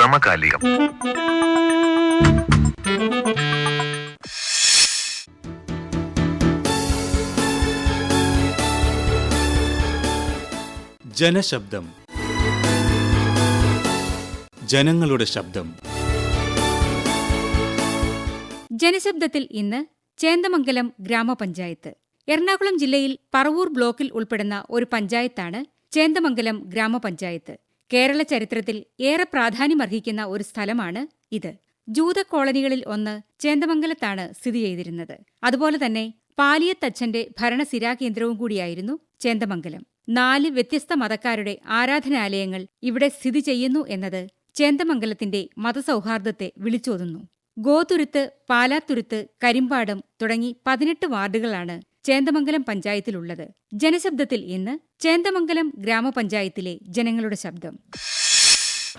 സമകാലികം. ജനശബ്ദം. ജനങ്ങളുടെ ശബ്ദം. ജനശബ്ദത്തിൽ ഇന്ന് ചേന്ദമംഗലം ഗ്രാമപഞ്ചായത്ത്. എറണാകുളം ജില്ലയിൽ പറവൂർ ബ്ലോക്കിൽ ഉൾപ്പെടുന്ന ഒരു പഞ്ചായത്താണ് ചേന്ദമംഗലം ഗ്രാമപഞ്ചായത്ത്. കേരള ചരിത്രത്തിൽ ഏറെ പ്രാധാന്യമർഹിക്കുന്ന ഒരു സ്ഥലമാണ് ഇത്. ജൂത കോളനികളിൽ ഒന്ന് ചേന്ദമംഗലത്താണ് സ്ഥിതി ചെയ്തിരുന്നത്. അതുപോലെ തന്നെ പാലിയത്തച്ഛന്റെ ഭരണസിരാകേന്ദ്രവും കൂടിയായിരുന്നു ചേന്ദമംഗലം നാല് വ്യത്യസ്ത മതക്കാരുടെ ആരാധനാലയങ്ങൾ ഇവിടെ സ്ഥിതി ചെയ്യുന്നു എന്നത് ചേന്ദമംഗലത്തിന്റെ മതസൗഹാർദ്ദത്തെ വിളിച്ചോതുന്നു. ഗോതുരുത്ത് പാലാത്തുരുത്ത് കരിമ്പാടം തുടങ്ങി പതിനെട്ട് വാർഡുകളാണ് ചേന്ദമംഗലം പഞ്ചായത്തിലുള്ളത്. ജനശബ്ദത്തിൽ ഇന്ന് ചേന്ദമംഗലം ഗ്രാമപഞ്ചായത്തിലെ ജനങ്ങളുടെ ശബ്ദം.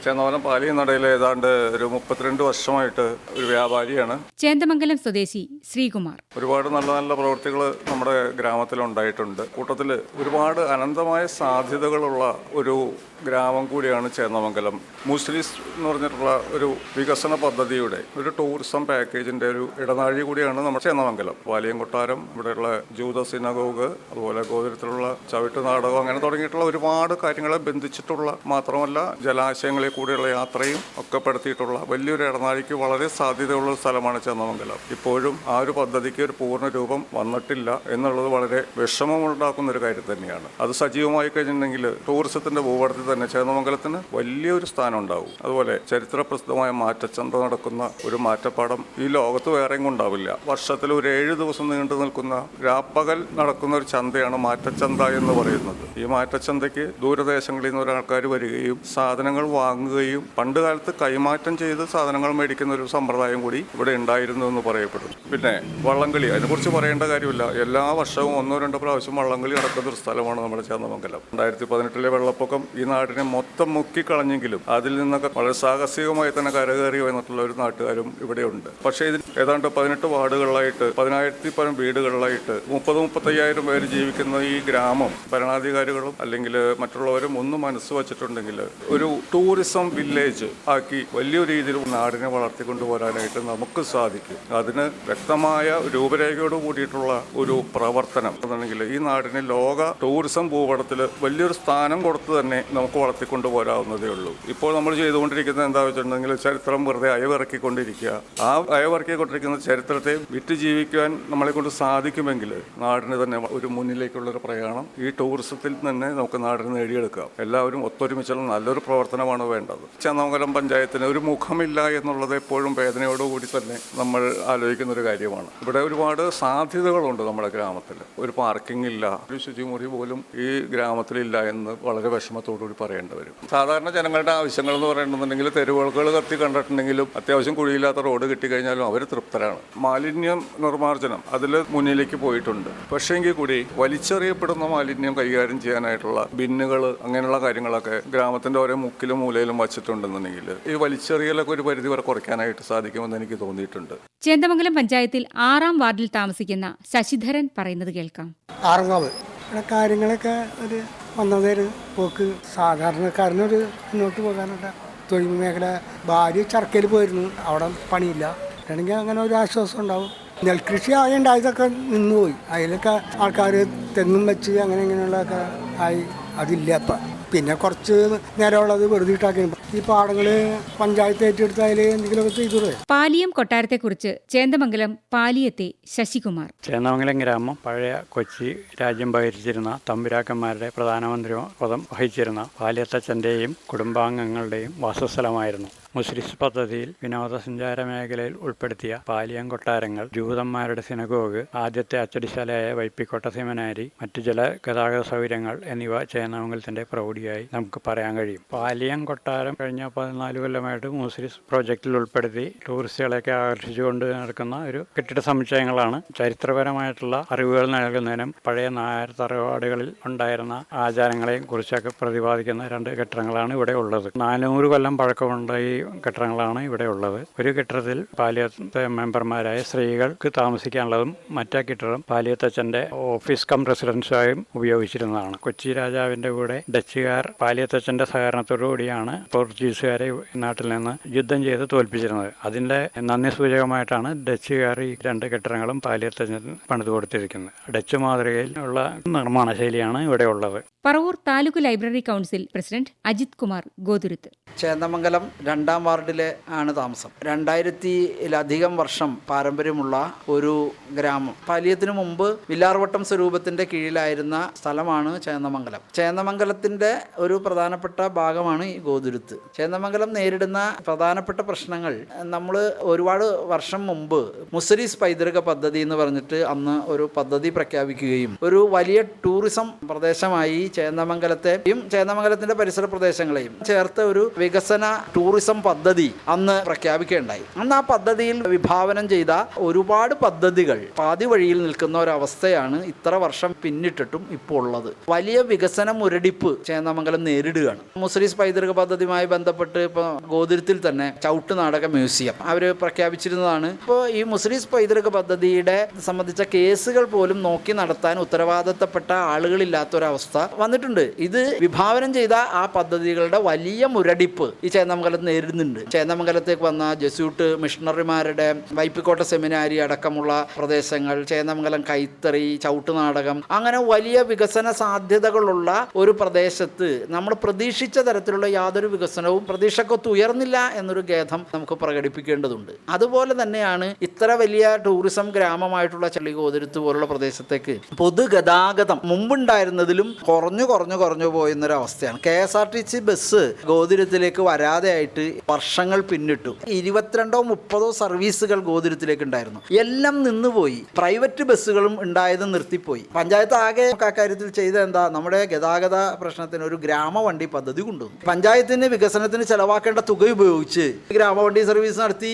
ചേന്നവനം പാലിയനടയിൽ ഏതാണ്ട് ഒരു മുപ്പത്തിരണ്ട് വർഷമായിട്ട് ഒരു വ്യാപാരിയാണ്. ചേന്ദമംഗലം സ്വദേശി ശ്രീകുമാർ. ഒരുപാട് നല്ല നല്ല പ്രവൃത്തികൾ നമ്മുടെ ഗ്രാമത്തിൽ ഉണ്ടായിട്ടുണ്ട് കൂട്ടത്തിൽ ഒരുപാട് അനന്തമായ സാധ്യതകളുള്ള ഒരു ഗ്രാമം കൂടിയാണ് ചേന്നമംഗലം. മുസ്ലിസ് എന്ന് പറഞ്ഞിട്ടുള്ള ഒരു വികസന പദ്ധതിയുടെ ഒരു ടൂറിസം പാക്കേജിന്റെ ഒരു ഇടനാഴി കൂടിയാണ് നമ്മുടെ ചേന്നമംഗലം. വാലിയം കൊട്ടാരം ഇവിടെയുള്ള ജൂത സിനഗോഗ് അതുപോലെ ഗോപുരത്തിലുള്ള ചവിട്ട് നാടകം അങ്ങനെ തുടങ്ങിയിട്ടുള്ള ഒരുപാട് കാര്യങ്ങളെ ബന്ധിച്ചിട്ടുള്ള മാത്രമല്ല ജലാശയങ്ങളിൽ കൂടിയുള്ള യാത്രയും ഒക്കെ പെടുത്തിയിട്ടുള്ള വലിയൊരു ഇടനാഴിക്ക് വളരെ സാധ്യതയുള്ള സ്ഥലമാണ് ചേന്നമംഗലം. ഇപ്പോഴും ആ ഒരു പദ്ധതിക്ക് ഒരു പൂർണ രൂപം വന്നിട്ടില്ല എന്നുള്ളത് വളരെ വിഷമമുണ്ടാക്കുന്ന ഒരു കാര്യം തന്നെയാണ്. അത് സജീവമായി കഴിഞ്ഞിട്ടുണ്ടെങ്കിൽ ടൂറിസത്തിന്റെ ഭൂപടത്തിൽ തന്നെ ചേന്നമംഗലത്തിന് വലിയൊരു സ്ഥാനം ഉണ്ടാവും. അതുപോലെ ചരിത്രപ്രസിദ്ധമായ മാറ്റച്ചന്ത നടക്കുന്ന ഒരു മാറ്റപ്പാടം ഈ ലോകത്ത് വേറെയും ഉണ്ടാവില്ല. വർഷത്തിൽ ഒരു ഏഴ് ദിവസം നീണ്ടു നിൽക്കുന്ന രാപ്പകൽ നടക്കുന്ന ഒരു ചന്തയാണ് മാറ്റച്ചന്ത എന്ന് പറയുന്നത്. ഈ മാറ്റച്ചന്തയ്ക്ക് ദൂരദേശങ്ങളിൽ നിന്ന് ഒരാൾക്കാർ വരികയും സാധനങ്ങൾ വാങ്ങുകയും പണ്ട് കാലത്ത് കൈമാറ്റം ചെയ്ത് സാധനങ്ങൾ മേടിക്കുന്ന ഒരു സമ്പ്രദായം കൂടി ഇവിടെ ഉണ്ടായിരുന്നു എന്ന് പറയപ്പെടുന്നു. പിന്നെ വള്ളംകളി അതിനെക്കുറിച്ച് പറയേണ്ട കാര്യമില്ല. എല്ലാ വർഷവും ഒന്നോ രണ്ടോ പ്രാവശ്യം വള്ളംകളി നടക്കുന്ന ഒരു സ്ഥലമാണ് നമ്മുടെ ചേന്നമംഗലം. രണ്ടായിരത്തി പതിനെട്ടിലെ വെള്ളപ്പൊക്കം ഈ നാടിനെ മൊത്തം മുക്കിക്കളഞ്ഞെങ്കിലും അതിൽ നിന്നൊക്കെ വളരെ സാഹസികമായി തന്നെ കരകയറി വന്നിട്ടുള്ള ഒരു നാട്ടുകാരും ഇവിടെയുണ്ട്. പക്ഷേ ഇതിൽ ഏതാണ്ട് പതിനെട്ട് വാർഡുകളിലായിട്ട് പതിനായിരത്തി പരം വീടുകളിലായിട്ട് മുപ്പത് മുപ്പത്തയ്യായിരം പേര് ജീവിക്കുന്ന ഈ ഗ്രാമം ഭരണാധികാരികളും അല്ലെങ്കിൽ മറ്റുള്ളവരും ഒന്ന് മനസ്സ് വച്ചിട്ടുണ്ടെങ്കിൽ ഒരു ടൂറിസം വില്ലേജ് ആക്കി വലിയ രീതിയിൽ നാടിനെ വളർത്തിക്കൊണ്ടു പോരാനായിട്ട് നമുക്ക് സാധിക്കും. അതിന് വ്യക്തമായ രൂപരേഖയോട് കൂടിയിട്ടുള്ള ഒരു പ്രവർത്തനം ഈ നാടിന് ലോക ടൂറിസം ഭൂപടത്തിൽ വലിയൊരു സ്ഥാനം കൊടുത്ത് തന്നെ നമുക്ക് വളർത്തിക്കൊണ്ടു പോരാവുന്നതേ ഉള്ളൂ. ഇപ്പോൾ നമ്മൾ ചെയ്തുകൊണ്ടിരിക്കുന്നത് എന്താ വെച്ചിട്ടുണ്ടെങ്കിൽ ചരിത്രം വെറുതെ അയവിറക്കിക്കൊണ്ടിരിക്കുക. ആ അയവിറക്കിക്കൊണ്ടിരിക്കുന്ന ചരിത്രത്തെ വിറ്റ് ജീവിക്കാൻ നമ്മളെ കൊണ്ട് സാധിക്കുമെങ്കിൽ നാടിന് തന്നെ ഒരു മുന്നിലേക്കുള്ള ഒരു പ്രയാണം ഈ ടൂറിസത്തിൽ തന്നെ നമുക്ക് നാടിന് നേടിയെടുക്കാം. എല്ലാവരും ഒത്തൊരുമിച്ചുള്ള നല്ലൊരു പ്രവർത്തനമാണ് വേണ്ടത്. ചന്ദമംഗലം പഞ്ചായത്തിന് ഒരു മുഖമില്ല എന്നുള്ളത് എപ്പോഴും വേദനയോടുകൂടി തന്നെ നമ്മൾ ആലോചിക്കുന്ന ഒരു കാര്യമാണ്. ഇവിടെ ഒരുപാട് സാധ്യതകളുണ്ട് നമ്മുടെ ഗ്രാമത്തിൽ. ഒരു പാർക്കിംഗ് ഇല്ല ഒരു ശുചിമുറി പോലും ഈ ഗ്രാമത്തിലില്ല എന്ന് വളരെ വിഷമത്തോടുകൂടി പറയേണ്ടി വരും. സാധാരണ ജനങ്ങളുടെ ആവശ്യങ്ങൾ എന്ന് പറയുന്നുണ്ടെങ്കിൽ തെരുവുകൾ കത്തി കണ്ടിട്ടുണ്ടെങ്കിലും അത്യാവശ്യം കുഴിയില്ലാത്ത റോഡ് കിട്ടിക്കഴിഞ്ഞാലും അവർ തൃപ്തരാണ്. മാലിന്യം നിർമ്മാർജനം അതിൽ മുന്നിലേക്ക് പോയിട്ടുണ്ട്. പക്ഷേങ്കിൽ കൂടി വലിച്ചെറിയപ്പെടുന്ന മാലിന്യം കൈകാര്യം ചെയ്യാനായിട്ടുള്ള ബിന്നുകൾ അങ്ങനെയുള്ള കാര്യങ്ങളൊക്കെ ഗ്രാമത്തിന്റെ ഓരോ മുക്കിലും മൂലയിലും വച്ചിട്ടുണ്ടെന്നുണ്ടെങ്കിൽ ഈ വലിച്ചെറിയലൊക്കെ ഒരു പരിധി വരെ കുറയ്ക്കാനായിട്ട് സാധിക്കുമെന്ന് എനിക്ക് തോന്നിയിട്ടുണ്ട്. ചേന്ദമംഗലം പഞ്ചായത്തിൽ ആറാം വാർഡിൽ താമസിക്കുന്ന ശശിധരൻ പറയുന്നത് കേൾക്കാം. ആറങ്ങാവ് ഇവിടെ കാര്യങ്ങളൊക്കെ ഒരു വന്നതൊരു പോക്ക്. സാധാരണക്കാരനൊരു മുന്നോട്ട് പോകാനുള്ള തൊഴിൽ മേഖല. ഭാര്യ ചർക്കയിൽ പോയിരുന്നു. അവിടെ പണിയില്ല. ആണെങ്കിൽ അങ്ങനെ ഒരു ആശ്വാസം ഉണ്ടാവും. നെൽകൃഷി ആയി ഉണ്ടായതൊക്കെ നിന്നുപോയി. അതിലൊക്കെ ആൾക്കാർ തെങ്ങും വെച്ച് അങ്ങനെ ഇങ്ങനെയുള്ളതൊക്കെ ആയി. അതില്ല. ഇപ്പം പിന്നെ കുറച്ച് നേരമുള്ളത് വെറുതെ ഇട്ടാക്കി. ഈ പാടങ്ങൾ പഞ്ചായത്ത് ഏറ്റെടുത്താൽ എന്തെങ്കിലുമൊക്കെ ചെയ്തൂടെ? പാലിയം കൊട്ടാരത്തെക്കുറിച്ച് ചേന്ദമംഗലം പാലിയത്തെ ശശികുമാർ. ചേന്ദമംഗലം ഗ്രാമം പഴയ കൊച്ചി രാജ്യം ഭരിച്ചിരുന്ന തമ്പുരാക്കന്മാരുടെ പ്രധാനമന്ത്രി പദം വഹിച്ചിരുന്ന പാലിയത്തച്ഛന്റെയും കുടുംബാംഗങ്ങളുടെയും വാസസ്ഥലമായിരുന്നു. മുസ്ലിസ് പദ്ധതിയിൽ വിനോദസഞ്ചാര മേഖലയിൽ ഉൾപ്പെടുത്തിയ പാലിയം കൊട്ടാരങ്ങൾ ജൂതന്മാരുടെ സിനഗോഗ് ആദ്യത്തെ അച്ചടിശാലയായ വൈപ്പിക്കോട്ട സെമിനാരി മറ്റു ചില ഗതാഗത സൗകര്യങ്ങൾ എന്നിവ ചേന്നമംഗലത്തിന്റെ പ്രൗഢിയായി നമുക്ക് പറയാൻ കഴിയും. പാലിയം കൊട്ടാരം കഴിഞ്ഞ പതിനാല് കൊല്ലമായിട്ട് മുസ്ലിസ് പ്രോജക്റ്റിൽ ഉൾപ്പെടുത്തി ടൂറിസ്റ്റുകളെയൊക്കെ ആകർഷിച്ചുകൊണ്ട് നടക്കുന്ന ഒരു കെട്ടിട സമുച്ചയങ്ങളാണ്. ചരിത്രപരമായിട്ടുള്ള അറിവുകൾ നൽകുന്നതിനും പഴയ നായർ തറവാടുകളിൽ ഉണ്ടായിരുന്ന ആചാരങ്ങളെയും കുറിച്ചൊക്കെ പ്രതിപാദിക്കുന്ന രണ്ട് കെട്ടിടങ്ങളാണ് ഇവിടെ ഉള്ളത്. നാനൂറ് കൊല്ലം പഴക്കമുണ്ട് ഈ കെട്ടിടങ്ങളാണ് ഇവിടെ ഉള്ളത്. ഒരു കെട്ടിടത്തിൽ പാലിയത്തെ മെമ്പർമാരായ സ്ത്രീകൾക്ക് താമസിക്കാനുള്ളതും മറ്റേ കെട്ടിടം പാലിയത്തച്ഛന്റെ ഓഫീസ് കം റെസിഡൻസായും ഉപയോഗിച്ചിരുന്നതാണ്. കൊച്ചി രാജാവിന്റെ കൂടെ ഡച്ചുകാർ പാലിയത്തച്ഛന്റെ സഹകരണത്തോടു കൂടിയാണ് പോർച്ചുഗീസുകാരെ നാട്ടിൽ നിന്ന് യുദ്ധം ചെയ്ത് തോൽപ്പിച്ചിരുന്നത്. അതിന്റെ നന്ദി സൂചകമായിട്ടാണ് ഡച്ചുകാർ ഈ രണ്ട് കെട്ടിടങ്ങളും പാലിയത്തച്ഛൻ പണിത് കൊടുത്തിരിക്കുന്നത്. ഡച്ച് മാതൃകയിൽ ഉള്ള നിർമ്മാണ ശൈലിയാണ് ഇവിടെ ഉള്ളത്. Paravur taluk library council president Ajith Kumar Gothuruth. Chendamangalam രണ്ടാം വാർഡിലെ ആണ് താമസം. രണ്ടായിരത്തിലധികം വർഷം പാരമ്പര്യമുള്ള ഒരു ഗ്രാമം. പാലിയത്തിനു മുമ്പ് വില്ലാർവട്ടം സ്വരൂപത്തിന്റെ കീഴിലായിരുന്ന സ്ഥലമാണ് ചേന്നമംഗലം. ചേന്ദമംഗലത്തിന്റെ ഒരു പ്രധാനപ്പെട്ട ഭാഗമാണ് ഈ ഗോതുരുത്ത്. ചേന്നമംഗലം നേരിടുന്ന പ്രധാനപ്പെട്ട പ്രശ്നങ്ങൾ നമ്മൾ ഒരുപാട് വർഷം മുമ്പ് മുസരീസ് പൈതൃക പദ്ധതി എന്ന് പറഞ്ഞിട്ട് അന്ന് ഒരു പദ്ധതി പ്രഖ്യാപിക്കുകയും ഒരു വലിയ ടൂറിസം പ്രദേശമായി ചേന്നമംഗലത്തെയും ചേന്ദമംഗലത്തിന്റെ പരിസര പ്രദേശങ്ങളെയും ചേർത്ത് ഒരു വികസന ടൂറിസം പദ്ധതി അന്ന് പ്രഖ്യാപിക്കുകയുണ്ടായി. അന്ന് ആ പദ്ധതിയിൽ വിഭാവനം ചെയ്ത ഒരുപാട് പദ്ധതികൾ പാതി വഴിയിൽ നിൽക്കുന്ന ഒരവസ്ഥയാണ് ഇത്ര വർഷം പിന്നിട്ടിട്ടും ഇപ്പോൾ ഉള്ളത് വലിയ വികസന മുരടിപ്പ് ചേന്നമംഗലം നേരിടുകയാണ്. മുസ്ലിസ് പൈതൃക പദ്ധതിയുമായി ബന്ധപ്പെട്ട് ഇപ്പോൾ ഗോതിരത്തിൽ തന്നെ ചവിട്ട് നാടക മ്യൂസിയം അവർ പ്രഖ്യാപിച്ചിരുന്നതാണ്. ഇപ്പോൾ ഈ മുസ്ലിസ് പൈതൃക പദ്ധതിയുടെ സംബന്ധിച്ച കേസുകൾ പോലും നോക്കി നടത്താൻ ഉത്തരവാദിത്തപ്പെട്ട ആളുകളില്ലാത്തൊരവസ്ഥ വന്നിട്ടുണ്ട്. ഇത് വിഭാവനം ചെയ്ത ആ പദ്ധതികളുടെ വലിയ മുരടിപ്പ് ഈ ചേന്നമംഗലത്ത് നേരിടുന്നുണ്ട് ചേന്നമംഗലത്തേക്ക് വന്ന ജസ്യൂട്ട് മിഷണറിമാരുടെ വൈപ്പിക്കോട്ട സെമിനാരി അടക്കമുള്ള പ്രദേശങ്ങൾ ചേന്നമംഗലം കൈത്തറി ചവിട്ടുനാടകം അങ്ങനെ വലിയ വികസന സാധ്യതകളുള്ള ഒരു പ്രദേശത്ത് നമ്മൾ പ്രതീക്ഷിച്ച തരത്തിലുള്ള യാതൊരു വികസനവും പ്രതീക്ഷക്കൊത്ത് ഉയർന്നില്ല എന്നൊരു ഖേദം നമുക്ക് പ്രകടിപ്പിക്കേണ്ടതുണ്ട്. അതുപോലെ തന്നെയാണ് ഇത്ര വലിയ ടൂറിസം ഗ്രാമമായിട്ടുള്ള ചള്ളികോതിരുത്ത് പോലുള്ള പ്രദേശത്തേക്ക് പൊതുഗതാഗതം മുമ്പുണ്ടായിരുന്നതിലും കുറഞ്ഞു കുറഞ്ഞു കുറഞ്ഞു പോയെന്നൊരവസ്ഥയാണ് K S R T C bus ഗോതിരത്തിലേക്ക് വരാതെ ആയിട്ട് വർഷങ്ങൾ പിന്നിട്ടു. ഇരുപത്തിരണ്ടോ മുപ്പതോ സർവീസുകൾ ഗോതിരത്തിലേക്ക് ഉണ്ടായിരുന്നു എല്ലാം നിന്നുപോയി. പ്രൈവറ്റ് ബസ്സുകളും ഉണ്ടായത് നിർത്തിപ്പോയി. പഞ്ചായത്ത് ആകെ അക്കാര്യത്തിൽ ചെയ്ത എന്താ നമ്മുടെ ഗതാഗത പ്രശ്നത്തിന് ഒരു ഗ്രാമവണ്ടി പദ്ധതി കൊണ്ടുവന്നു. പഞ്ചായത്തിന് വികസനത്തിന് ചെലവാക്കേണ്ട തുക ഉപയോഗിച്ച് ഗ്രാമവണ്ടി സർവീസ് നടത്തി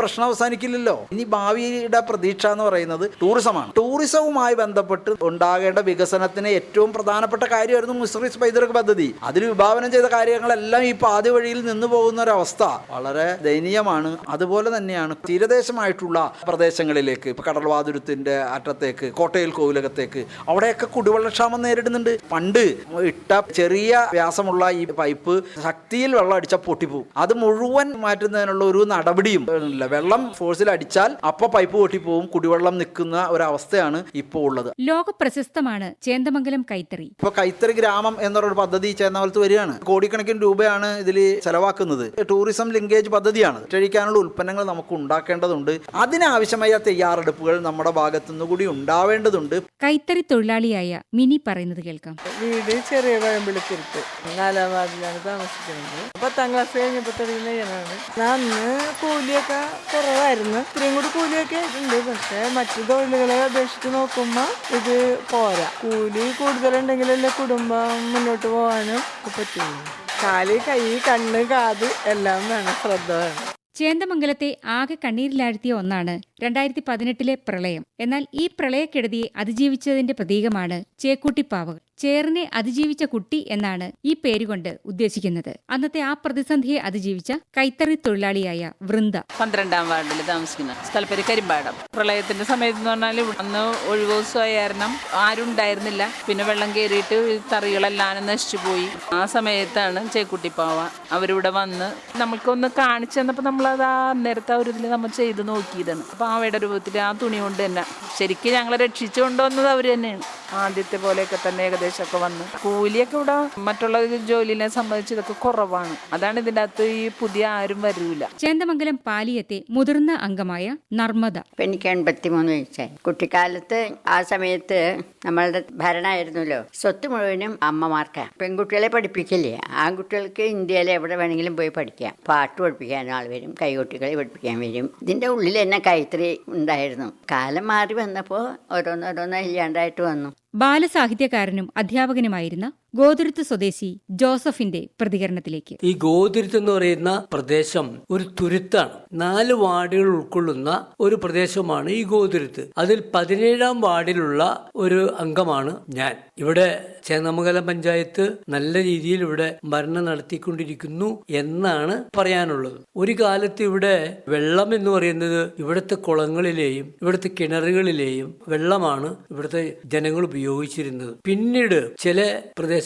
പ്രശ്നം അവസാനിക്കില്ലല്ലോ. ഇനി ഭാവിയുടെ പ്രതീക്ഷ എന്ന് പറയുന്നത് ടൂറിസമാണ്. ടൂറിസവുമായി ബന്ധപ്പെട്ട് ഉണ്ടാകേണ്ട വികസനത്തിന് ഏറ്റവും പ്രധാനപ്പെട്ട കാര്യമായിരുന്നു മുസ്ലിസ് പൈതൃക പദ്ധതി. അതിൽ വിഭാവനം ചെയ്ത കാര്യങ്ങളെല്ലാം ഈ പാതി വഴിയിൽ നിന്നു പോകുന്ന ഒരവസ്ഥ വളരെ ദയനീയമാണ്. അതുപോലെ തന്നെയാണ് തീരദേശമായിട്ടുള്ള പ്രദേശങ്ങളിലേക്ക് ഇപ്പൊ കടൽവാതുരത്തിന്റെ അറ്റത്തേക്ക് കോട്ടയിൽ കോവിലകത്തേക്ക് അവിടെയൊക്കെ കുടിവെള്ളക്ഷാമം നേരിടുന്നുണ്ട്. പണ്ട് ഇട്ട ചെറിയ വ്യാസമുള്ള ഈ പൈപ്പ് ശക്തിയിൽ വെള്ളം അടിച്ചാൽ പൊട്ടിപ്പോവും. അത് മുഴുവൻ മാറ്റുന്നതിനുള്ള ഒരു നടപടിയും ഇല്ല. വെള്ളം ഫോഴ്സിൽ അടിച്ചാൽ അപ്പൊ പൈപ്പ് പൊട്ടിപ്പോവും. കുടിവെള്ളം നിൽക്കുന്ന ഒരവസ്ഥയാണ് ഇപ്പോൾ ഉള്ളത്. ലോക പ്രശസ്തമാണ് ചേന്ദമംഗലം കൈത്തറി. ഇപ്പൊ കൈത്തറി ഗ്രാമം എന്നൊരു പദ്ധതി ചേർന്നവലത്ത് വരികയാണ്. കോടിക്കണക്കിന് രൂപയാണ് ഇതിൽ ചെലവാക്കുന്നത്. ടൂറിസം ലിങ്കേജ് പദ്ധതിയാണ്. കഴിക്കാനുള്ള ഉൽപ്പന്നങ്ങൾ നമുക്ക് ഉണ്ടാക്കേണ്ടതുണ്ട്. അതിനാവശ്യമായ തയ്യാറെടുപ്പുകൾ നമ്മുടെ ഭാഗത്തുനിന്ന് കൂടി ഉണ്ടാവേണ്ടതുണ്ട്. കൈത്തറി തൊഴിലാളിയായ മിനി പറയുന്നത് കേൾക്കാം. വീട് ചെറിയ പഴമ്പിളിക്കുരുത്ത് നാലാം വാർഡിലാണ് താമസിക്കുന്നത്. പത്താം ക്ലാസ് കഴിഞ്ഞപ്പോൾ തുടങ്ങി നെയ്യനാണ് അന്ന് കൂലിയൊക്കെ കുറവായിരുന്നു. ഇത്രയും കൂടി കൂലിയൊക്കെ ഉണ്ട് പക്ഷെ മറ്റു തൊഴിലുകളെ അപേക്ഷിച്ച് നോക്കുമ്പോൾ ഇത് പോരാ. കൂലി കൂടുതലുണ്ടെങ്കിലല്ലേ കുടുംബം മുന്നോട്ട് പോകാനും പറ്റുള്ളൂ. കാൽ കൈ കണ്ണ് കാത് എല്ലാം വേണം. ശ്രദ്ധ വേണം. ചേന്ദമംഗലത്തെ ആകെ കണ്ണീരിലാഴ്ത്തിയ ഒന്നാണ് രണ്ടായിരത്തി പതിനെട്ടിലെ പ്രളയം. എന്നാൽ ഈ പ്രളയക്കെടുതിയെ അതിജീവിച്ചതിന്റെ പ്രതീകമാണ് ചേക്കൂട്ടിപ്പാവകൾ ചേറിനെ അതിജീവിച്ച കുട്ടി എന്നാണ് ഈ പേരുകൊണ്ട് ഉദ്ദേശിക്കുന്നത്. അന്നത്തെ ആ പ്രതിസന്ധിയെ അതിജീവിച്ച കൈത്തറി തൊഴിലാളിയായ വൃന്ദ. പന്ത്രണ്ടാം വാർഡിൽ താമസിക്കുന്ന സ്ഥലപ്പേര് കരിമ്പാടം. പ്രളയത്തിന്റെ സമയത്ത് എന്ന് പറഞ്ഞാൽ അന്ന് ഒഴിവ് കാരണം ആരും ഉണ്ടായിരുന്നില്ല. പിന്നെ വെള്ളം കയറിയിട്ട് തറികളെല്ലാം നശിച്ചു പോയി. ആ സമയത്താണ് ചേക്കുട്ടി പാവ അവരിവിടെ വന്ന് നമ്മൾക്കൊന്ന് കാണിച്ചു തന്നപ്പോൾ നമ്മളത് ആ നേരത്തെ ഒരു ഇതിൽ നമ്മൾ ചെയ്ത് നോക്കിയതാണ്. അപ്പോൾ അവയുടെ രൂപത്തിൽ ആ തുണി കൊണ്ട് തന്നെ ശരിക്കും ഞങ്ങളെ രക്ഷിച്ചുകൊണ്ടുവന്നത് അവർ തന്നെയാണ്. ആദ്യത്തെ പോലെയൊക്കെ തന്നെ ഏകദേശമൊക്കെ വന്ന്. കൂലിയൊക്കെ ഇവിടെ മറ്റുള്ള ജോലിനെ സംബന്ധിച്ച് ഇതൊക്കെ കുറവാണ്. അതാണ് ഇതിന്റെ അകത്ത് ഈ പുതിയ ആരും വരൂല. ചേന്ദമംഗലം പാലിയത്തെ മുതിർന്ന അംഗമായ നർമ്മദ. എനിക്ക് എൺപത്തിമൂന്ന് വയസ്സായി. കുട്ടിക്കാലത്ത് ആ സമയത്ത് നമ്മളുടെ ഭരണമായിരുന്നല്ലോ സ്വത്ത് മുഴുവനും അമ്മമാർക്കാണ് പെൺകുട്ടികളെ പഠിപ്പിക്കില്ലേ? ആൺകുട്ടികൾക്ക് ഇന്ത്യയിലെ എവിടെ വേണമെങ്കിലും പോയി പഠിക്കാം. പാട്ട് പഠിപ്പിക്കാൻ ആൾ വരും. കൈകൊട്ടികളെ പഠിപ്പിക്കാൻ വരും. ഇതിന്റെ ഉള്ളിൽ തന്നെ കൈത്തറി ഉണ്ടായിരുന്നു. കാലം മാറി വന്നപ്പോൾ ഓരോന്നോരോന്ന് ഇല്ലാണ്ടായിട്ട് വന്നു. ബാലസാഹിത്യകാരനും അധ്യാപകനുമായിരുന്ന ഗോതുരുത്ത് സ്വദേശി ജോസഫിന്റെ പ്രതികരണത്തിലേക്ക്. ഈ ഗോതിരുത്ത് എന്ന് പറയുന്ന പ്രദേശം ഒരു തുരുത്താണ്. നാല് വാർഡുകൾ ഉൾക്കൊള്ളുന്ന ഒരു പ്രദേശമാണ് ഈ ഗോതിരുത്ത്. അതിൽ പതിനേഴാം വാർഡിലുള്ള ഒരു അംഗമാണ് ഞാൻ. ഇവിടെ ചേന്നമംഗലം പഞ്ചായത്ത് നല്ല രീതിയിൽ ഇവിടെ ഭരണം നടത്തിക്കൊണ്ടിരിക്കുന്നു എന്നാണ് പറയാനുള്ളത്. ഒരു കാലത്ത് ഇവിടെ വെള്ളം എന്ന് പറയുന്നത് ഇവിടുത്തെ കുളങ്ങളിലെയും ഇവിടുത്തെ കിണറുകളിലെയും വെള്ളമാണ് ഇവിടുത്തെ ജനങ്ങൾ ഉപയോഗിച്ചിരുന്നത്. പിന്നീട് ചില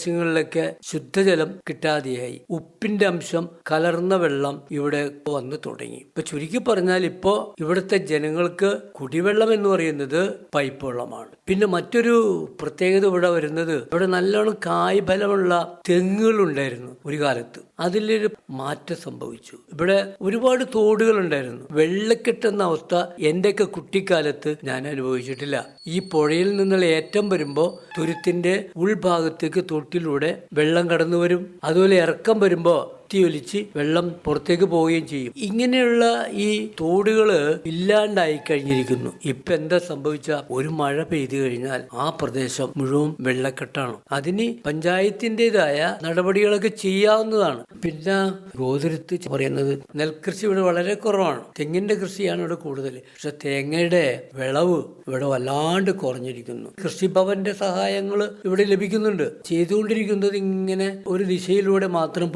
പ്രദേശങ്ങളിലൊക്കെ ശുദ്ധജലം കിട്ടാതെയായി. ഉപ്പിന്റെ അംശം കലർന്ന വെള്ളം ഇവിടെ വന്നു തുടങ്ങി. ഇപ്പൊ ചുരുക്കി പറഞ്ഞാൽ ഇപ്പോ ഇവിടുത്തെ ജനങ്ങൾക്ക് കുടിവെള്ളം എന്ന് പറയുന്നത് പൈപ്പ് വെള്ളമാണ്. പിന്നെ മറ്റൊരു പ്രത്യേകത ഇവിടെ വരുന്നത് ഇവിടെ നല്ലോണം കായ്ഫലമുള്ള തെങ്ങുകൾ ഉണ്ടായിരുന്നു ഒരു കാലത്ത്. അതിലൊരു മാറ്റം സംഭവിച്ചു. ഇവിടെ ഒരുപാട് തോടുകൾ ഉണ്ടായിരുന്നു വെള്ളക്കെട്ടെന്ന അവസ്ഥ എന്റെയൊക്കെ കുട്ടിക്കാലത്ത് ഞാൻ അനുഭവിച്ചിട്ടില്ല. ഈ പുഴയിൽ നിന്നുള്ള ഏറ്റം വരുമ്പോൾ തുരുത്തിന്റെ ഉൾഭാഗത്തേക്ക് തൊട്ടിലൂടെ വെള്ളം കടന്നു വരും അതുപോലെ ഇറക്കം വരുമ്പോൾ ഒലിച്ച് വെള്ളം പുറത്തേക്ക് പോവുകയും ചെയ്യും. ഇങ്ങനെയുള്ള ഈ തോടുകൾ ഇല്ലാണ്ടായി കഴിഞ്ഞിരിക്കുന്നു. ഇപ്പൊ എന്താ സംഭവിച്ച? ഒരു മഴ പെയ്തു കഴിഞ്ഞാൽ ആ പ്രദേശം മുഴുവൻ വെള്ളക്കെട്ടാണ്. അതിന് പഞ്ചായത്തിന്റെതായ നടപടികളൊക്കെ ചെയ്യാവുന്നതാണ്. പിന്നെ ഗോതിരത്ത് പറയുന്നത് നെൽകൃഷി ഇവിടെ വളരെ കുറവാണ്. തെങ്ങിന്റെ കൃഷിയാണ് ഇവിടെ കൂടുതൽ പക്ഷെ തേങ്ങയുടെ വിളവ് ഇവിടെ വല്ലാണ്ട് കുറഞ്ഞിരിക്കുന്നു. കൃഷിഭവന്റെ സഹായങ്ങൾ ഇവിടെ ലഭിക്കുന്നുണ്ട്. ചെയ്തുകൊണ്ടിരിക്കുന്നത് ഇങ്ങനെ ഒരു ദിശയിലൂടെ മാത്രം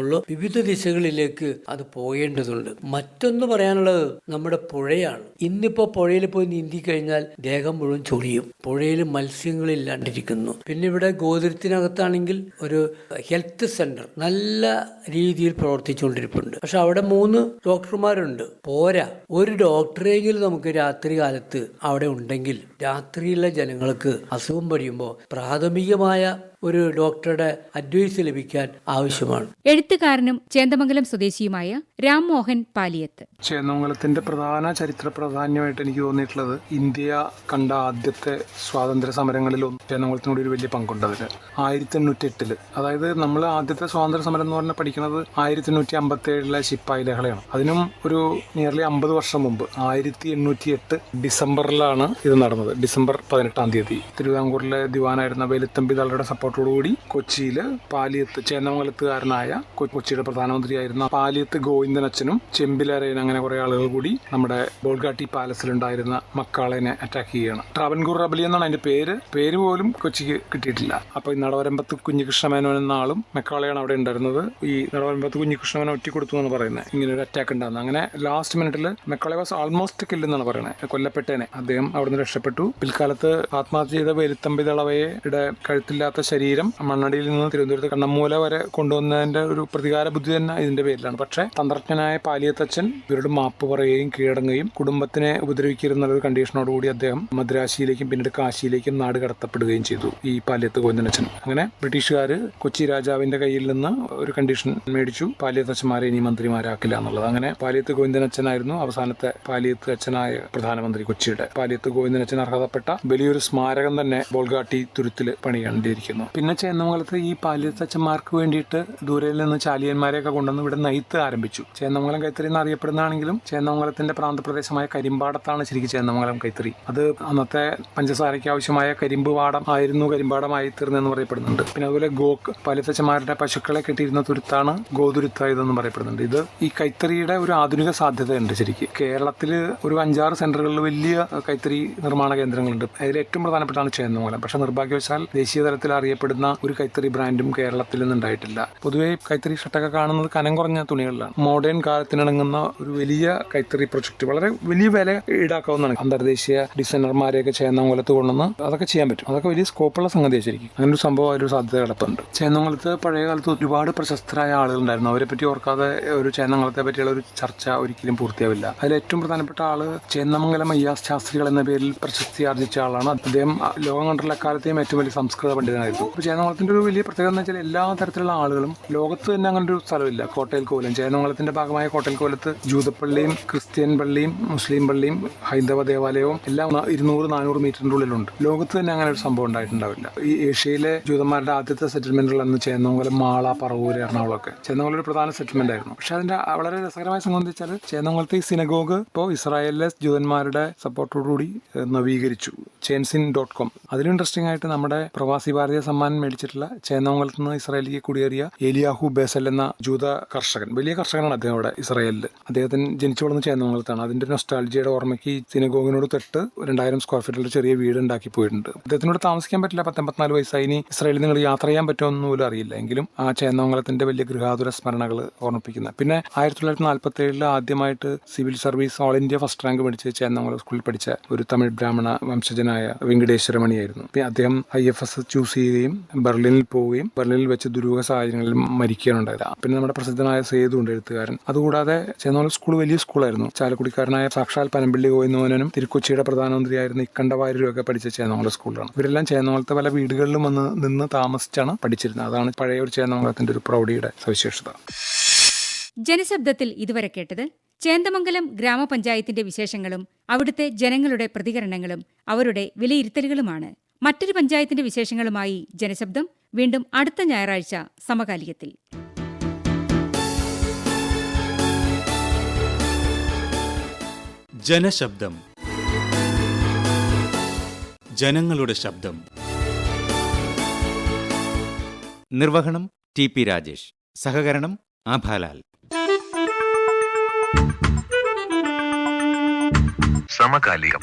പോയിക്കൊണ്ടിരിക്കുന്നുള്ളൂ വിവിധ ദിശകളിലേക്ക് അത് പോകേണ്ടതുണ്ട്. മറ്റൊന്ന് പറയാനുള്ളത് നമ്മുടെ പുഴയാണ്. ഇന്നിപ്പോ പുഴയിൽ പോയി നീന്തി കഴിഞ്ഞാൽ ദേഹം മുഴുവൻ ചൊറിയും പുഴയിൽ മത്സ്യങ്ങളില്ലാണ്ടിരിക്കുന്നു. പിന്നെ ഇവിടെ ഗോതിരത്തിനകത്താണെങ്കിൽ ഒരു ഹെൽത്ത് സെന്റർ നല്ല രീതിയിൽ പ്രവർത്തിച്ചുകൊണ്ടിരിപ്പുണ്ട്. പക്ഷെ അവിടെ മൂന്ന് ഡോക്ടർമാരുണ്ട്. പോരാ. ഒരു ഡോക്ടറെങ്കിലും നമുക്ക് രാത്രി കാലത്ത് അവിടെ ഉണ്ടെങ്കിൽ രാത്രിയിലെ ജനങ്ങൾക്ക് അസുഖം പഠിയുമ്പോൾ പ്രാഥമികമായ ഒരു ഡോക്ടറുടെ അഡ്വൈസ് ലഭിക്കാൻ ആവശ്യമാണ്. എഴുത്തുകാരനും ചേന്ദമംഗലം സ്വദേശിയുമായ രാംമോഹൻ പാലിയത്ത്. ചേന്ദമംഗലത്തിന്റെ പ്രധാന ചരിത്ര പ്രാധാന്യമായിട്ട് എനിക്ക് തോന്നിയിട്ടുള്ളത് ഇന്ത്യ കണ്ട ആദ്യത്തെ സ്വാതന്ത്ര്യ സമരങ്ങളിൽ ചേന്ദമംഗലത്തിനോട് ഒരു വലിയ പങ്കുണ്ട് അതിന് ആയിരത്തി എണ്ണൂറ്റി എട്ടിൽ അതായത് നമ്മൾ ആദ്യത്തെ സ്വാതന്ത്ര്യ സമരം എന്ന് പറഞ്ഞാൽ പഠിക്കുന്നത് ആയിരത്തി എണ്ണൂറ്റി അമ്പത്തി ഏഴിലെ ശിപ്പായി ലഹളയാണ്. അതിനും ഒരു നിയർലി അമ്പത് വർഷം മുമ്പ് ആയിരത്തി എണ്ണൂറ്റി എട്ട് ഡിസംബറിലാണ് ഇത് നടന്നത്. ഡിസംബർ പതിനെട്ടാം തീയതി. തിരുവിതാംകൂറിലെ ദിവാനായിരുന്ന വേലുത്തമ്പി തള്ളയുടെ സപ്പോർട്ടോടുകൂടി കൊച്ചിയിൽ പാലിയത്ത് ചേന്ദമംഗലത്തുകാരനായ കൊച്ചിയുടെ പ്രധാനമന്ത്രിയായിരുന്ന പാലിയത്ത് ഗോവിന്ദൻ അച്ഛനും ചെമ്പിലരയൻ അങ്ങനെ കുറെ ആളുകൾ കൂടി നമ്മുടെ ബോൾഗാട്ടി പാലസിലുണ്ടായിരുന്ന മക്കാളേനെ അറ്റാക്ക് ചെയ്യുകയാണ്. ട്രാവൻകൂർ റബലി എന്നാണ് അതിന്റെ പേര്. പേര് പോലും കൊച്ചിക്ക് കിട്ടിയിട്ടില്ല. അപ്പൊ ഈ നടവരമ്പത്ത് കുഞ്ഞികൃഷ്ണമേനോൻ എന്ന ആളും മക്കാളെയാണ് അവിടെ ഉണ്ടായിരുന്നത്. ഈ നടവരമ്പത്ത് കുഞ്ഞികൃഷ്ണമേനോൻ ഒറ്റ കൊടുത്തു എന്നാണ് പറയുന്നത്. ഇങ്ങനെ ഒരു അറ്റാക്ക് ഉണ്ടായിരുന്നു. അങ്ങനെ ലാസ്റ്റ് മിനിറ്റിൽ മെക്കാളെ വാസ് ആൾമോസ്റ്റ് കില്ല് എന്നാണ് പറയുന്നത്. കൊല്ലപ്പെട്ടേനെ. അദ്ദേഹം അവിടുന്ന് രക്ഷപ്പെട്ടു. പിൽക്കാലത്ത് ആത്മഹത്യ ചെയ്ത വേലുത്തമ്പി ദളവയുടെ കഴുത്തില്ലാത്ത ശരീരം മണ്ണടിയിൽ നിന്ന് തിരുവനന്തപുരത്ത് കണ്ണമൂല വരെ കൊണ്ടുവന്നതിന്റെ ഒരു പ്രതികാര ബുദ്ധി തന്നെ ഇതിന്റെ പേരിലാണ്. പക്ഷേ തന്ത്രജ്ഞനായ പാലിയത്തച്ഛൻ ഇവരോട് മാപ്പ് പറയുകയും കീഴടങ്ങുകയും കുടുംബത്തിനെ ഉപദ്രവിക്കരുന്ന ഒരു കണ്ടീഷനോടുകൂടി അദ്ദേഹം മദ്രാശിയിലേക്കും പിന്നീട് കാശിയിലേക്കും നാട് കടത്തപ്പെടുകയും ചെയ്തു ഈ പാലിയത്ത് ഗോവിന്ദനച്ഛൻ. അങ്ങനെ ബ്രിട്ടീഷുകാർ കൊച്ചി രാജാവിന്റെ കയ്യിൽ നിന്ന് ഒരു കണ്ടീഷൻ മേടിച്ചു. പാലിയത്തച്ഛന്മാരെ ഇനി മന്ത്രിമാരാക്കില്ല എന്നുള്ളത്. അങ്ങനെ പാലിയത്ത് ഗോവിന്ദനച്ഛനായിരുന്നു അവസാനത്തെ പാലിയത്ത് അച്ഛനായ പ്രധാനമന്ത്രി കൊച്ചിയുടെ. പാലിയത്ത് ഗോവിന്ദനച്ഛൻ അർഹതപ്പെട്ട വലിയൊരു സ്മാരകം തന്നെ ബോൾഗാട്ടി തുരുത്തിൽ പണിയേണ്ടിയിരിക്കുന്നു പിന്നെ ചേന്നമംഗലത്ത് ഈ പാലിയത്തച്ഛന്മാർക്ക് വേണ്ടിയിട്ട് ദൂരയിൽ ചാലിയന്മാരെയൊക്കെ കൊണ്ടുവന്ന് ഇവിടെ നെയ്ത്ത് ആരംഭിച്ചു. ചേന്നമംഗലം കൈത്തറി എന്ന് അറിയപ്പെടുന്നതാണെങ്കിലും ചേന്നമംഗലത്തിന്റെ പ്രാന്തപ്രദേശമായ കരിമ്പാടത്താണ് ശരിക്കും ചേന്നമംഗലം കൈത്തറി. അത് അന്നത്തെ പഞ്ചസാരയ്ക്ക് ആവശ്യമായ കരിമ്പ് പാടം ആയിരുന്നു കരിമ്പാടമായി തീർന്നെന്ന് പറയപ്പെടുന്നുണ്ട്. പിന്നെ അതുപോലെ ഗോക്ക് പാലിയത്തച്ഛന്മാരുടെ പശുക്കളെ കെട്ടിയിരുന്ന തുരുത്താണ് ഗോതുരുത്തായതെന്ന് പറയപ്പെടുന്നുണ്ട്. ഇത് ഈ കൈത്തറിയുടെ ഒരു ആധുനിക സാധ്യതയുണ്ട് ശരിക്കും. കേരളത്തിൽ ഒരു അഞ്ചാറ് സെന്ററുകളിൽ വലിയ കൈത്തറി നിർമ്മാണ കേന്ദ്രങ്ങളുണ്ട്. അതിൽ ഏറ്റവും പ്രധാനപ്പെട്ടാണ് ചേന്നമംഗലം. പക്ഷെ നിർഭാഗ്യവശാൽ ദേശീയ തലത്തിൽ അറിയപ്പെടുന്ന ഒരു കൈത്തറി ബ്രാൻഡും കേരളത്തിൽ നിന്നുണ്ടായിട്ടില്ല പൊതുവെ കൈത്തറി ഷർട്ടൊക്കെ കാണുന്നത് കനം കുറഞ്ഞ തുണികളിലാണ്. മോഡേൺ കാലത്തിനിണങ്ങുന്ന ഒരു വലിയ കൈത്തറി പ്രൊജക്ട് വളരെ വലിയ വില ഈടാക്കാവുന്നതാണ്. അന്തർദേശീയ ഡിസൈനർമാരെയൊക്കെ ചേന്നംകുലത്ത് കൊണ്ടുവന്ന് അതൊക്കെ ചെയ്യാൻ പറ്റും. അതൊക്കെ വലിയ സ്കോപ്പുള്ള സംഗതിയാണ് ശരിക്കും അങ്ങനെ ഒരു സംഭവം ഒരു സാധ്യത കിടപ്പുണ്ട്. ചേന്നമംഗലത്ത് പഴയ കാലത്ത് ഒരുപാട് പ്രശസ്തരായ ആളുകളുണ്ടായിരുന്നു. അവരെ പറ്റി ഓർക്കാതെ ഒരു ചേന്നംകുളത്തെ പറ്റിയുള്ള ഒരു ചർച്ച ഒരിക്കലും പൂർത്തിയാവില്ല. അതിൽ ഏറ്റവും പ്രധാനപ്പെട്ട ആൾ ചേന്നമംഗലം അയ്യാസ് ശാസ്ത്രികൾ എന്ന പേരിൽ പ്രശസ്തി ആർജിച്ച ആളാണ്. അദ്ദേഹം ലോകം കണ്ടുള്ള അക്കാലത്തെയും ഏറ്റവും വലിയ സംസ്കൃത പണ്ഡിതനായിരുന്നു. അപ്പോൾ ചേന്നമംഗലത്തിന്റെ ഒരു വലിയ പ്രത്യേകത എന്ന് വെച്ചാൽ എല്ലാ തരത്തിലുള്ള ആളുകളും ലോകത്ത് തന്നെ അങ്ങനെ ഒരു സ്ഥലമില്ല. കോട്ടയിൽ കോലം ചേന്നമംഗലത്തിന്റെ ഭാഗമായ കോട്ടയിൽ കോലത്ത് ജൂതപ്പള്ളിയും ക്രിസ്ത്യൻ പള്ളിയും മുസ്ലിം പള്ളിയും ഹൈന്ദവ ദേവാലയവും എല്ലാം ഇരുന്നൂറ് നാനൂറ് മീറ്ററിന്റെ ഉള്ളിലുണ്ട്. ലോകത്ത് തന്നെ അങ്ങനെ ഒരു സംഭവം ഉണ്ടായിട്ടുണ്ടാവില്ല. ഈ ഏഷ്യയിലെ ജൂതന്മാരുടെ ആദ്യത്തെ സെറ്റിൽമെന്റുകളെന്ന് ചേന്നോങ്കലം മാള പറവൂര് എറണാകുളമൊക്കെ. ചേന്നോങ്കലം ഒരു പ്രധാന സെറ്റിൽമെന്റ് ആയിരുന്നു. പക്ഷെ അതിന്റെ വളരെ രസകരമായി സംബന്ധിച്ചാൽ ചേന്നോങ്കലത്തെ ഈ സിനഗോഗ് ഇപ്പോൾ ഇസ്രായേലിലെ ജൂതന്മാരുടെ സപ്പോർട്ടോടുകൂടി നവീകരിച്ചു. ചേൻസിൻ ഡോട്ട് കോം അതിലും ഇൻട്രസ്റ്റിംഗ് ആയിട്ട് നമ്മുടെ പ്രവാസി ഭാരതീയ സമ്മാനം മേടിച്ചിട്ടുള്ള ചേന്നോങ്കലത്ത് നിന്ന് ഇസ്രായേലിലേക്ക് കുടിയേറിയ ഏലിയാഹു ബേസൽ എന്ന ജൂത കർഷകൻ വലിയ കർഷകനാണ് അദ്ദേഹം അവിടെ ഇസ്രായേലിൽ അദ്ദേഹത്തിന് ജനിച്ചു വളർന്ന ചേന്നമംഗലത്താണ് അതിന്റെ നൊസ്റ്റാൾജിയുടെ ഓർമ്മയ്ക്ക് സിനഗോഗിനോട് തൊട്ട് രണ്ടായിരം സ്ക്വയർ ഫീറ്റിലുള്ള ചെറിയ വീട് ഉണ്ടാക്കി പോയിട്ടുണ്ട്. അദ്ദേഹത്തിനോട് താമസിക്കാൻ പറ്റില്ല പത്തൊമ്പത്തിനാല് വയസ്സായി. ഇനി ഇസ്രായേലിൽ നിങ്ങൾ യാത്ര ചെയ്യാൻ പറ്റുമെന്ന് പോലും അറിയില്ല. എങ്കിലും ആ ചേന്നമംഗലത്തിന്റെ വലിയ ഗൃഹാതുര സ്മരണകൾ ഓർമ്മിപ്പിക്കുന്ന പിന്നെ ആയിരത്തി തൊള്ളായിരത്തി നാൽപ്പത്തി ഏഴിൽ ആദ്യമായിട്ട് civil service all India first rank മേടിച്ച് ചേന്നമംഗലം സ്കൂളിൽ പഠിച്ച ഒരു തമിഴ് ബ്രാഹ്മണ വംശജനായ വെങ്കടേശ്വരമണിയായിരുന്നു അദ്ദേഹം ഐ എഫ് എസ് ചൂസ് ചെയ്യുകയും ബെർലിനിൽ പോവുകയും ബെർലിനിൽ വെച്ച് ദുരൂഹ സാഹചര്യങ്ങളിൽ മരിക്കുകയാണ് ഉണ്ടായത് പിന്നെ നമ്മുടെ പ്രസിദ്ധനായ സേതു ഉണ്ട് എഴുത്തുകാരൻ. അതുകൂടാതെ ചെന്നോൾ സ്കൂൾ വലിയ സ്കൂളായിരുന്നു. ചാലക്കുടിക്കാരനായ സാക്ഷാൽ പനമ്പിള്ളി ഗോവിന്ദമോഹനനും തിരുക്കൊച്ചിയുടെ പ്രധാനമന്ത്രിയായിരുന്ന ഒക്കെ പഠിച്ച ചേന്നോൾ സ്കൂളിലാണ്. ഇവരെല്ലാം ചേന്നോളത്തെ പല വീടുകളിലും വന്ന് നിന്ന് താമസിച്ചാണ് പഠിച്ചിരുന്നത്. അതാണ് പഴയ ഒരു ചേന്നോളത്തിന്റെ ഒരു പ്രൗഢിയുടെ സവിശേഷത. ജനശബ്ദത്തിൽ ഇതുവരെ കേട്ടത് ചേന്തമംഗലം ഗ്രാമപഞ്ചായത്തിന്റെ വിശേഷങ്ങളും അവിടുത്തെ ജനങ്ങളുടെ പ്രതികരണങ്ങളും അവരുടെ വിലയിരുത്തലുകളുമാണ്. മറ്റൊരു പഞ്ചായത്തിന്റെ വിശേഷങ്ങളുമായി ജനശബ്ദം. വീണ്ടും അടുത്ത ഞായറാഴ്ച സമകാലികത്തിൽ. ജനശബ്ദം. ജനങ്ങളുടെ ശബ്ദം. നിർവഹണം ടി പി രാജേഷ്. സഹകരണം ആഭാലാൽ. സമകാലികം.